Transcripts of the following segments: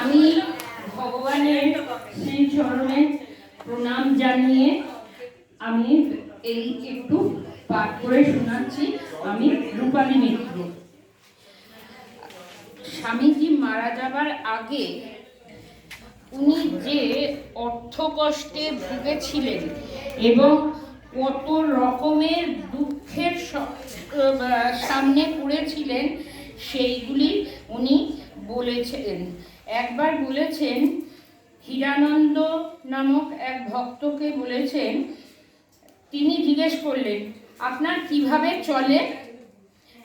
আমি ভগবানের শ্রী চরণে প্রণাম জানিয়ে আমি এই একটু পাঠ করে শোনাচ্ছি, আমি রূপালী মিত্র। স্বামীজি মারা যাবার আগে উনি যে অর্থকষ্টে ভুগেছিলেন এবং কত রকমের দুঃখের সামনে পড়েছিলেন, সেইগুলি উনি বলেছিলেন একবার বলেছেন, হীরানন্দ নামক এক ভক্তকে বলেছেন, তিনি জিজ্ঞেস করলেন, আপনার কীভাবে চলে?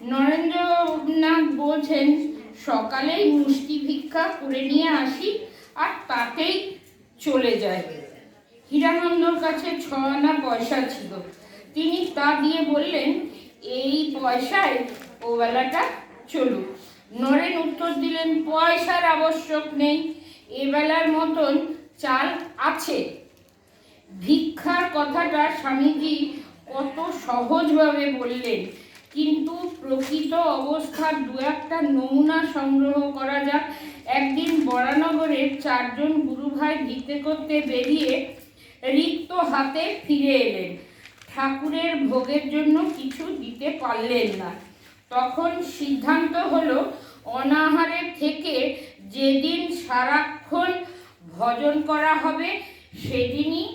নরেন্দ্রনাথ বলছেন, সকালেই মুষ্টি ভিক্ষা করে নিয়ে আসি আর তাতেই চলে যায় হীরানন্দর কাছে ছ আনা পয়সা ছিল। তিনি তা দিয়ে বললেন, এই পয়সায় ওবেলাটা চলুক। নরেন উত্তর দিলেন, পয়সার আবশ্যক নেই এবেলার মতন চাল আছে। ভিক্ষার কথাটা স্বামীজি কত সহজভাবে বললেন, কিন্তু প্রকৃত অবস্থার দু একটা নমুনা সংগ্রহ করা যাক। একদিন বরানগরের চারজন গুরুভাই ভিক্ষে করতে বেরিয়ে রিক্ত হাতে ফিরে এলেন। ঠাকুরের ভোগের জন্য কিছু দিতে পারলেন না। তখন সিদ্ধান্ত হলো অনাহারের থেকে যেদিন সারাক্ষণ ভজন করা হবে, সেদিনই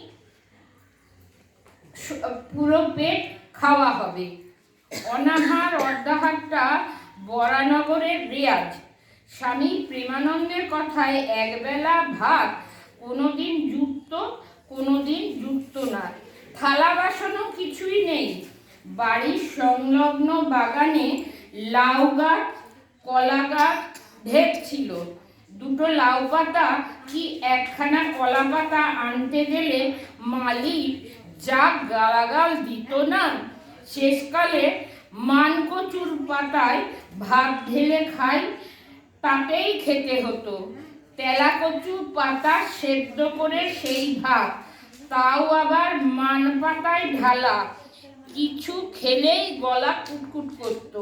পুরো পেট খাওয়া হবে। অনাহার অর্ধাহারটা বরানগরের রেয়াজ। স্বামী প্রেমানন্দের কথায় একবেলা ভাত কোনোদিন যুক্ত কোনোদিন যুক্ত না থালা বাসনও কিছুই নেই। বাড়ির সংলগ্ন বাগানে লাউ গাছ, কলা গাছ ছিল। দুটো লাউ পাতা কি একখানা কলা পাতা আনতে গেলে মালিক যা গালাগাল দিত না? শেষকালে মানকচুর পাতায় ভাত ঢেলে খাই, তাতেই খেতে হতো। তেলাকচু পাতা সেদ্ধ করে সেই ভাত, তাও আবার মান পাতায় ঢালা। কিছু খেলেই গলা কুটকুট করত।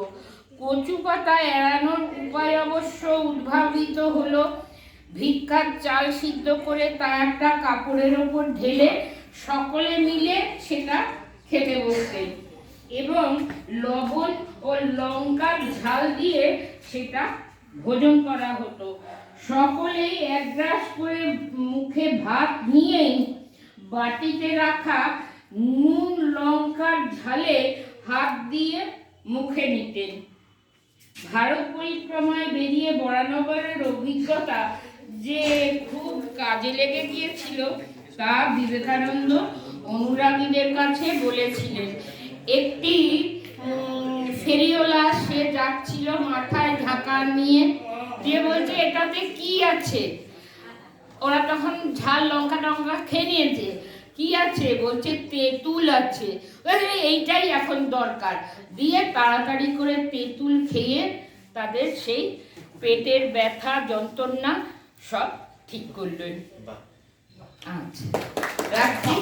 কচু পাতা এড়ানোর উপায় অবশ্য উদ্ভাবিত হলো। ভিক্ষার চাল সিদ্ধ করে তা একটা কাপড়ের ওপর ঢেলে সকলে মিলে সেটা খেতে বসতেন এবং লবণ ও লঙ্কার ঝাল দিয়ে সেটা ভোজন করা হতো। সকলেই এক গ্রাস করে মুখে ভাত নিয়েই বাটিতে রাখা নুন লঙ্কার ঝালে হাত দিয়ে মুখে নিতেন। ভারত পরিক্রমায় বেরিয়ে বরানগরের অভিজ্ঞতা যে খুব কাজে লেগে গিয়েছিল, তা বিবেকানন্দ অনুরাগীদের কাছে বলেছিলেন। একটি ফেরিওলা, সে যাচ্ছিল মাথায় ঢাকা নিয়ে। দিয়ে বলছে, এটাতে কি আছে? ওরা তখন ঝাল লঙ্কা টঙ্কা খেয়ে নিয়েছে। কি আছে? বলছে তেঁতুল আছে। এইটাই এখন দরকার। দিয়ে তাড়াতাড়ি করে তেঁতুল খেয়ে তাদের সেই পেটের ব্যথা যন্ত্রণা সব ঠিক করলেন। আচ্ছা। রাখছি।